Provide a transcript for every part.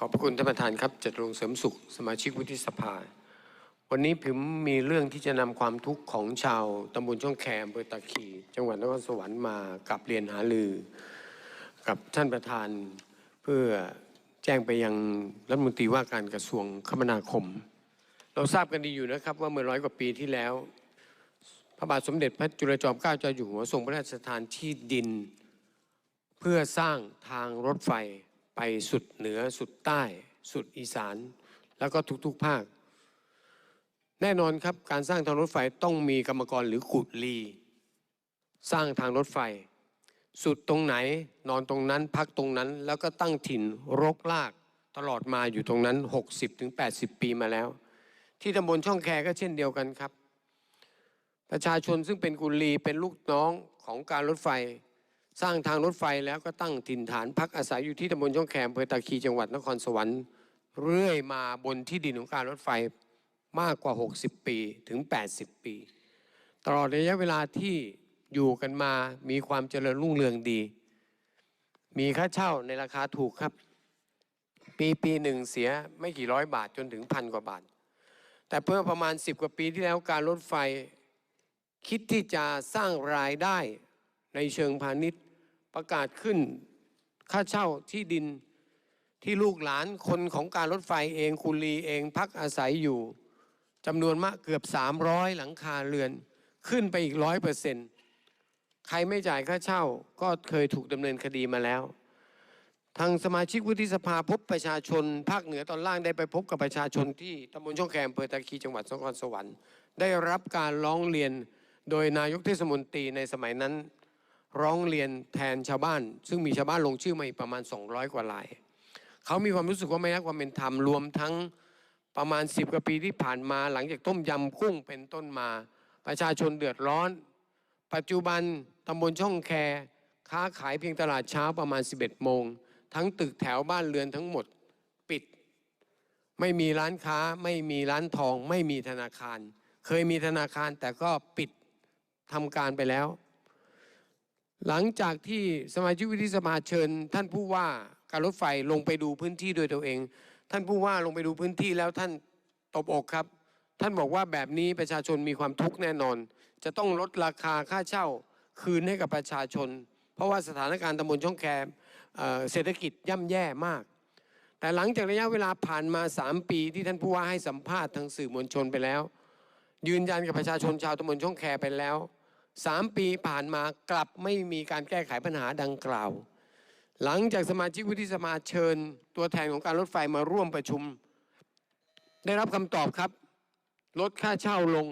ขอบพระคุณท่านประธานครับจตุรงเสริมสุข สมาชิกวุฒิสภา วันนี้ผมมีเรื่องที่จะนำความทุกข์ของชาวตำบลช่องแคมอำเภอตะขีจังหวัดนครสวรรค์มากับเรียนหาลือ กับท่านประธานเพื่อแจ้งไปยังรัฐมนตรีว่าการกระทรวงคมนาคม เราทราบกันดีอยู่นะครับว่าเมื่อร้อยกว่าปีที่แล้ว พระบาทสมเด็จพระจุลจอมเกล้าเจ้าอยู่หัวทรงพระราชทานที่ดิน เพื่อสร้างทางรถไฟ ไปสุดเหนือสุดใต้ สุดอีสาน แล้วก็ทุกๆภาค แน่นอนครับการสร้างทางรถไฟต้องมีกรรมกรหรือขุดลี สร้างทางรถไฟ สุดตรงไหนนอนตรงนั้นพักตรงนั้น แล้วก็ตั้งถิ่นรกลากตลอดมาอยู่ตรงนั้น 60-80 ปีมาแล้ว ที่ตำบลช่องแคก็เช่นเดียวกันครับ ประชาชนซึ่งเป็นกุลีเป็นลูกน้องของการรถไฟ สร้างทางรถไฟแล้วก็ตั้งถิ่นฐานพักอาศัยอยู่ที่ตำบลช่องแคมอำเภอตาคีจังหวัดนครสวรรค์ เรื่อยมาบนที่ดินของการรถไฟมากกว่า 60 ปีถึง 80 ปี ตลอดระยะเวลาที่อยู่กันมามีความเจริญรุ่งเรืองดี มีค่าเช่าในราคาถูกครับ ปีปีหนึ่งเสียไม่กี่ร้อยบาทจนถึงพันกว่าบาท แต่เพื่อประมาณ 10 กว่าปีที่แล้วการรถไฟ คิดที่จะสร้างรายได้ในเชิงพาณิชย์ ประกาศขึ้นค่าเช่าที่ดินที่ลูกหลานคนของการรถไฟเองคุณลีเองพักอาศัยอยู่จำนวนมากเกือบ 300 หลังคาเรือน ขึ้นไปอีกร้อยเปอร์เซ็นต์ใครไม่จ่ายค่าเช่าก็เคยถูกดำเนินคดีมาแล้ว ทางสมาชิกวุฒิสภาพบประชาชน ภาคเหนือตอนล่างได้ไปพบกับประชาชนที่ตำบลช่องแคมเภอตะคีจังหวัดนครสวรรค์ ได้รับการร้องเรียนโดยนายกเทศมนตรีในสมัยนั้น ร้องเรียนแทนชาวบ้าน ซึ่งมีชาวบ้านลงชื่อมาอีกประมาณ 200 กว่าลาย เขามีความรู้สึกว่าไม่ได้ความเป็นธรรมรวมทั้งประมาณ 10 กว่าปีที่ผ่านมาหลังจากต้มยำกุ้งเป็นต้นมา ประชาชนเดือดร้อน ปัจจุบันตำบลช่องแคค้าขายเพียงตลาดเช้าประมาณ 11 โมง ทั้งตึกแถวบ้านเรือนทั้งหมดปิด ไม่มีร้านค้าไม่มีร้านทอง ไม่มีธนาคาร เคยมีธนาคารแต่ก็ปิดทำการไปแล้ว หลังจากที่สมาชิกวุฒิสภาเชิญ ท่านผู้ว่าการรถไฟลงไปดูพื้นที่โดยตัวเอง ท่านผู้ว่าลงไปดูพื้นที่แล้วท่านตบอกครับ ท่านบอกว่าแบบนี้ประชาชนมีความทุกข์แน่นอน จะต้องลดราคาค่าเช่าคืนให้กับประชาชน เพราะว่าสถานการณ์ตำบลช่องแคมเเศรษฐกิจย่ำแย่มาก แต่หลังจากระยะเวลาผ่านมา 3 ปีที่ท่านผู้ว่าให้สัมภาษณ์ทางสื่อมวลชนไปแล้ว ยืนยันกับประชาชนชาวตำบลช่องแคไปแล้ว 3ปีผ่านมากลับไม่มีการแก้ไขปัญหาดังกล่าว หลังจากสมาชิกวุฒิสภาเชิญ ตัวแทนของการรถไฟมาร่วมประชุม ได้รับคำตอบครับ ลดค่าเช่าลง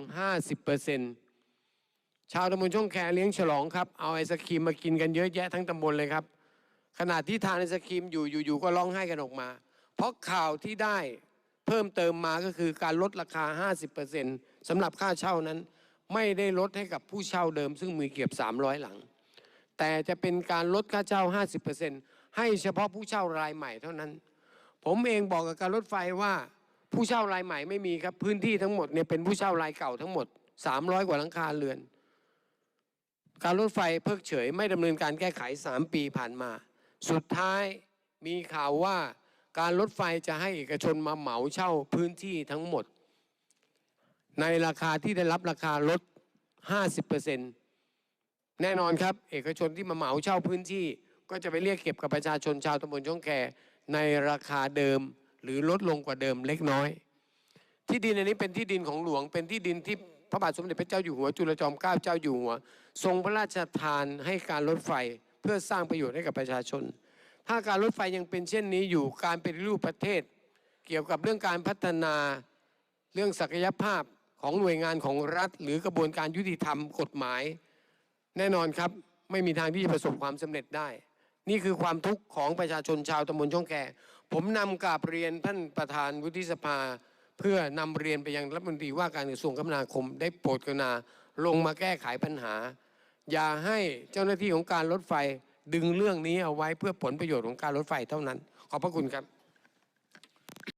50%ชาวตำบลช่องแคเลี้ยงฉลองครับ เอาไอศครีมมากินกันเยอะแยะทั้งตำบลเลยครับ ขณะที่ทานไอศครีมอยู่อยู่ๆก็ร้องไห้กันออกมา เพราะข่าวที่ได้เพิ่มเติมมาก็คือการลดราคา 50%สำหรับค่าเช่านั้น ไม่ได้ลดให้กับผู้เช่าเดิม ซึ่งมีเกือบ 300 หลัง แต่จะเป็นการลดค่าเช่า 50%ให้เฉพาะผู้เช่ารายใหม่เท่านั้น ผมเองบอกกับการรถไฟว่าผู้เช่ารายใหม่ไม่มีครับพื้นที่ทั้งหมดเนี่ยเป็นผู้เช่ารายเก่าทั้งหมด 300 กว่าหลังคาเรือน การรถไฟเพิกเฉยไม่ดำเนินการแก้ไข 3 ปีผ่านมา สุดท้ายมีข่าวว่าการรถไฟจะให้เอกชนมาเหมาเช่าพื้นที่ทั้งหมด ในราคาที่ได้รับราคาลด 50%แน่นอนครับ เอกชนที่มาเหมาเช่าพื้นที่ ก็จะไปเรียกเก็บกับประชาชนชาวตำบลช่องแคในราคาเดิมหรือลดลงกว่าเดิมเล็กน้อย ที่ดินอันนี้เป็นที่ดินของหลวง เป็นที่ดินที่พระบาทสมเด็จพระเจ้าอยู่หัวจุลจอมเกล้าเจ้าอยู่หัว ทรงพระราชทานให้การรถไฟเพื่อสร้างประโยชน์ให้กับประชาชน ถ้าการรถไฟยังเป็นเช่นนี้อยู่การเป็นรูปประเทศ เกี่ยวกับเรื่องการพัฒนาเรื่องศักยภาพ ของหน่วยงานของรัฐ หรือกระบวนการยุติธรรมกฎหมาย แน่นอนครับไม่มีทางที่จะประสบความสำเร็จได้ นี่คือความทุกข์ของประชาชนชาวตำบลช่องแคผมนำกราบเรียนท่านประธานวุฒิสภา เพื่อนำเรียนไปยังรัฐมนตรีว่าการกระทรวงคมนาคม ได้โปรดกรุณาลงมาแก้ไขปัญหา อย่าให้เจ้าหน้าที่ของการรถไฟดึงเรื่องนี้เอาไว้เพื่อผลประโยชน์ของการรถไฟเท่านั้น ขอบพระคุณครับ